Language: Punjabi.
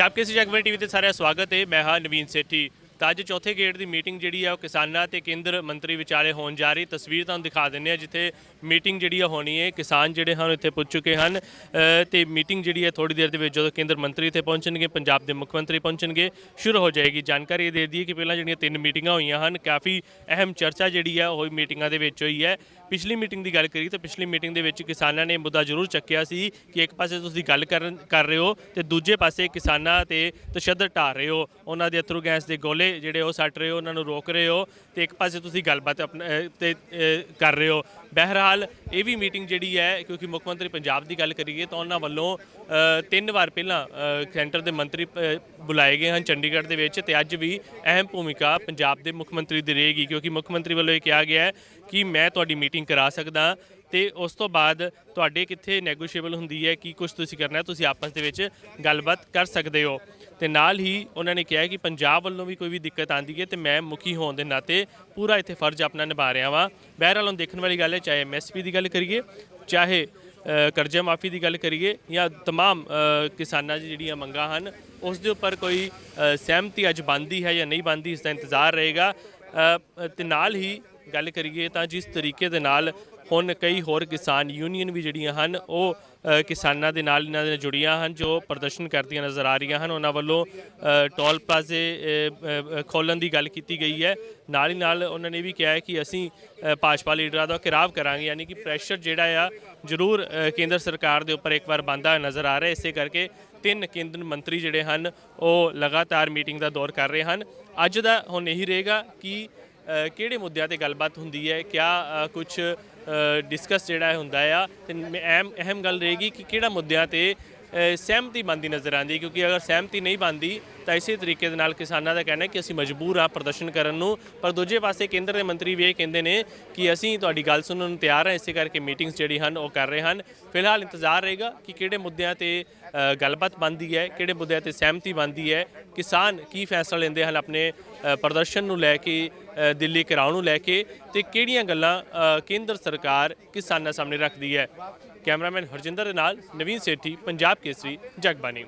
ਪੰਜਾਬ ਕੇਸੀ ਜਗਵੰਤ ਟੀਵੀ ਤੇ ਸਾਰਿਆਂ ਦਾ ਸਵਾਗਤ ਹੈ। ਮੈਂ ਹਾਂ ਨਵੀਨ ਸੇਠੀ। ਤਾਂ ਅੱਜ ਚੌਥੇ ਗੇੜ ਦੀ ਮੀਟਿੰਗ ਜਿਹੜੀ ਆ ਉਹ ਕਿਸਾਨਾਂ ਤੇ ਕੇਂਦਰ ਮੰਤਰੀ ਵਿਚਾਲੇ ਹੋਣ ਜਾ ਰਹੀ। ਤਸਵੀਰ ਤੁਹਾਨੂੰ ਦਿਖਾ ਦਿੰਨੇ ਆ ਜਿੱਥੇ ਮੀਟਿੰਗ ਜਿਹੜੀ ਆ ਹੋਣੀ ਹੈ ਕਿਸਾਨ ਜਿਹੜੇ ਹਨ ਇੱਥੇ ਪੁੱਜ ਚੁੱਕੇ ਹਨ। ਅ, ਤੇ ਮੀਟਿੰਗ ਜਿਹੜੀ ਹੈ ਥੋੜੀ ਦੇਰ ਦੇ ਵਿੱਚ ਜਦੋਂ ਕੇਂਦਰ ਮੰਤਰੀ ਇੱਥੇ ਪਹੁੰਚਣਗੇ ਪੰਜਾਬ ਦੇ ਮੁੱਖ ਮੰਤਰੀ ਪਹੁੰਚਣਗੇ ਸ਼ੁਰੂ ਹੋ ਜਾਏਗੀ। ਜਾਣਕਾਰੀ ਇਹ ਦੇ ਦਈਏ ਕਿ ਪਹਿਲਾਂ ਜਿਹੜੀਆਂ ਤਿੰਨ ਮੀਟਿੰਗਾਂ ਹੋਈਆਂ ਹਨ ਕਾਫੀ ਅਹਿਮ ਚਰਚਾ ਜਿਹੜੀ ਆ ਉਹ ਮੀਟਿੰਗਾਂ ਦੇ ਵਿੱਚ ਹੋਈ ਹੈ। ਪਿਛਲੀ ਮੀਟਿੰਗ ਦੀ ਗੱਲ ਕਰੀ ਤਾਂ ਪਿਛਲੀ ਮੀਟਿੰਗ ਦੇ ਵਿੱਚ ਕਿਸਾਨਾਂ ਨੇ ਇਹ ਮੁੱਦਾ ਜ਼ਰੂਰ ਚੱਕਿਆ ਸੀ ਕਿ ਇੱਕ ਪਾਸੇ ਤੁਸੀਂ ਗੱਲ ਕਰਨ ਕਰ ਰਹੇ ਹੋ ਤੇ ਦੂਜੇ ਪਾਸੇ ਕਿਸਾਨਾਂ ਤੇ ਤਸ਼ੱਦਦ ਢਾ ਰਹੇ ਹੋ। ਉਹਨਾਂ ਦੇ ਅਥਰੂ ਗੈਸ ਦੇ ਗੋਲੇ ਜਿਹੜੇ ਉਹ ਸੱਟ ਰਹੇ ਹੋ, ਉਹਨਾਂ ਨੂੰ ਰੋਕ ਰਹੇ ਹੋ ਤੇ ਇੱਕ ਪਾਸੇ ਤੁਸੀਂ ਗੱਲਬਾਤ ਆਪਣਾ ਤੇ ਕਰ ਰਹੇ ਹੋ। ਬਹਿਰਹਾਲ ਇਹ ਵੀ ਮੀਟਿੰਗ ਜਿਹੜੀ ਹੈ, ਕਿਉਂਕਿ ਮੁੱਖ ਮੰਤਰੀ ਪੰਜਾਬ ਦੀ ਗੱਲ ਕਰੀਏ ਤਾਂ ਉਹਨਾਂ ਵੱਲੋਂ ਤਿੰਨ ਵਾਰ ਪਹਿਲਾਂ ਸੈਂਟਰ ਦੇ ਮੰਤਰੀ ਬੁਲਾਏ ਗਏ ਹਨ ਚੰਡੀਗੜ੍ਹ ਦੇ ਵਿੱਚ ਤੇ ਅੱਜ ਵੀ ਅਹਿਮ ਭੂਮਿਕਾ ਪੰਜਾਬ ਦੇ ਮੁੱਖ ਮੰਤਰੀ ਦੀ ਰਹੇਗੀ, ਕਿਉਂਕਿ ਮੁੱਖ ਮੰਤਰੀ ਵੱਲੋਂ ਇਹ ਕਿਹਾ ਗਿਆ ਹੈ ਕਿ ਮੈਂ ਤੁਹਾਡੀ ਮੀਟਿੰਗ ਕਰਾ ਸਕਦਾ ਤੇ ਉਸ ਤੋਂ ਬਾਅਦ ਤੁਹਾਡੇ ਕਿੱਥੇ ਨੈਗੋਸ਼ੀਏਬਲ ਹੁੰਦੀ ਹੈ, ਕੀ ਕੁਝ ਤੁਸੀਂ ਕਰਨਾ ਤੁਸੀਂ ਆਪਸ ਦੇ ਵਿੱਚ ਗੱਲਬਾਤ ਕਰ ਸਕਦੇ ਹੋ। ਤੇ ਨਾਲ ਹੀ ਉਹਨਾਂ ਨੇ ਕਿਹਾ ਕਿ ਪੰਜਾਬ ਵੱਲੋਂ ਵੀ ਕੋਈ ਵੀ ਦਿੱਕਤ ਆਂਦੀ ਹੈ ਤੇ ਮੈਂ ਮੁਖੀ ਹੋਣ ਦੇ ਨਾਤੇ ਪੂਰਾ ਇੱਥੇ ਫਰਜ਼ ਆਪਣਾ ਨਿਭਾ ਰਿਹਾ ਵਾਂ ਬਹਿਰਹਾਲ ਹੁਣ ਦੇਖਣ ਵਾਲੀ ਗੱਲ ਹੈ ਚਾਹੇ ਐਮਐਸਪੀ ਦੀ ਗੱਲ ਕਰੀਏ ਚਾਹੇ ਅ, ਕਰਜ਼ਾ ਮਾਫੀ ਦੀ ਗੱਲ ਕਰੀਏ ਜਾਂ तमाम ਅ, ਕਿਸਾਨਾਂ ਦੀ ਜਿਹੜੀਆਂ ਮੰਗਾਂ ਹਨ ਉਸ ਦੇ ਉੱਪਰ ਕੋਈ ਅ, ਸਹਿਮਤੀ ਅੱਜ ਬੰਦੀ ਹੈ ਜਾਂ ਨਹੀਂ ਬੰਦੀ ਇਸ ਦਾ ਇੰਤਜ਼ਾਰ ਰਹੇਗਾ ਅ, ਤੇ ਨਾਲ ਹੀ ਗੱਲ ਕਰੀਏ ਤਾਂ ਜਿਸ ਤਰੀਕੇ ਦੇ ਨਾਲ ਹੁਣ ਕਈ ਹੋਰ ਕਿਸਾਨ ਯੂਨੀਅਨ ਵੀ ਜਿਹੜੀਆਂ ਹਨ, ਉਹ ਕਿਸਾਨਾਂ ਦੇ ਨਾਲ ਇਹਨਾਂ ਦੇ ਨਾਲ ਜੁੜੀਆਂ ਹਨ, ਜੋ ਪ੍ਰਦਰਸ਼ਨ ਕਰਦੀਆਂ ਨਜ਼ਰ ਆ ਰਹੀਆਂ ਹਨ। ਉਹਨਾਂ ਵੱਲੋਂ ਟੋਲ ਪਲਾਜ਼ੇ ਖੋਲਣ ਦੀ ਗੱਲ ਕੀਤੀ ਗਈ ਹੈ। ਨਾਲ ਹੀ ਨਾਲ ਉਹਨਾਂ ਨੇ ਵੀ ਕਿਹਾ ਹੈ ਕਿ ਅਸੀਂ ਭਾਜਪਾ ਲੀਡਰਾਂ ਦਾ ਘਿਰਾਵ ਕਰਾਂਗੇ, ਯਾਨੀ ਕਿ ਪ੍ਰੈਸ਼ਰ ਜਿਹੜਾ ਆ, ਜ਼ਰੂਰ ਕੇਂਦਰ ਸਰਕਾਰ ਦੇ ਉੱਪਰ ਇੱਕ ਵਾਰ ਬੰਦਾ ਨਜ਼ਰ ਆ ਰਿਹਾ ਇਸੇ ਕਰਕੇ ਤਿੰਨ ਕੇਂਦਰ ਮੰਤਰੀ ਜਿਹੜੇ ਹਨ, ਉਹ ਲਗਾਤਾਰ ਮੀਟਿੰਗ ਦਾ ਦੌਰ ਕਰ ਰਹੇ ਹਨ। ਅੱਜ ਦਾ ਹੁਣ ਇਹੀ ਰਹੇਗਾ ਕਿ ਕਿਹੜੇ ਮੁੱਦਿਆਂ ਤੇ ਗੱਲਬਾਤ ਹੁੰਦੀ ਹੈ? ਕਿਆ ਕੁਝ ਡਿਸਕਸ ਜਿਹੜਾ ਹੁੰਦਾ ਆ, ਤੇ ਅਹਿਮ ਅਹਿਮ ਗੱਲ ਰਹੇਗੀ ਕਿ ਕਿਹੜਾ ਮੁੱਦਿਆਂ ਤੇ ਸਹਿਮਤੀ ਬਣਦੀ ਨਜ਼ਰ ਆਉਂਦੀ, ਕਿਉਂਕਿ ਅਗਰ ਸਹਿਮਤੀ ਨਹੀਂ ਬਣਦੀ, ਤਾਂ ਇਸੇ ਤਰੀਕੇ ਦੇ ਨਾਲ ਕਿਸਾਨਾਂ ਦਾ ਕਹਿਣਾ ਕਿ ਅਸੀਂ ਮਜਬੂਰ ਆ ਪ੍ਰਦਰਸ਼ਨ ਕਰਨ ਨੂੰ। ਪਰ ਦੂਜੇ ਪਾਸੇ ਕੇਂਦਰ ਦੇ ਮੰਤਰੀ ਵੀ ਇਹ ਕਹਿੰਦੇ ਨੇ ਕਿ ਅਸੀਂ ਤੁਹਾਡੀ ਗੱਲ ਸੁਣਨ ਨੂੰ ਤਿਆਰ ਹਾਂ ਇਸੇ ਕਰਕੇ ਮੀਟਿੰਗਸ ਜਿਹੜੀ ਹਨ, ਉਹ ਕਰ ਰਹੇ ਹਨ। ਫਿਲਹਾਲ ਇੰਤਜ਼ਾਰ ਰਹੇਗਾ ਕਿ ਕਿਹੜੇ ਮੁੱਦਿਆਂ ਤੇ ਗੱਲਬਾਤ ਬਣਦੀ ਹੈ, ਕਿਹੜੇ ਮੁੱਦਿਆਂ ਤੇ ਸਹਿਮਤੀ ਬਣਦੀ ਹੈ, ਕਿਸਾਨ ਕੀ ਫੈਸਲਾ ਲੈਂਦੇ ਹਨ ਆਪਣੇ ਪ੍ਰਦਰਸ਼ਨ ਨੂੰ ਲੈ ਕੇ ਦਿੱਲੀ ਘਿਰਾਓ ਨੂੰ ਲੈ ਕੇ ਤੇ ਕਿਹੜੀਆਂ ਗੱਲਾਂ ਕੇਂਦਰ ਸਰਕਾਰ ਕਿਸਾਨਾਂ ਸਾਹਮਣੇ ਰੱਖਦੀ ਹੈ? ਕੈਮਰਾਮੈਨ ਹਰਜਿੰਦਰ ਦੇ ਨਾਲ ਨਵੀਨ ਸੇਠੀ, ਪੰਜਾਬ ਕੇਸਰੀ, ਜਗਬਾਣੀ।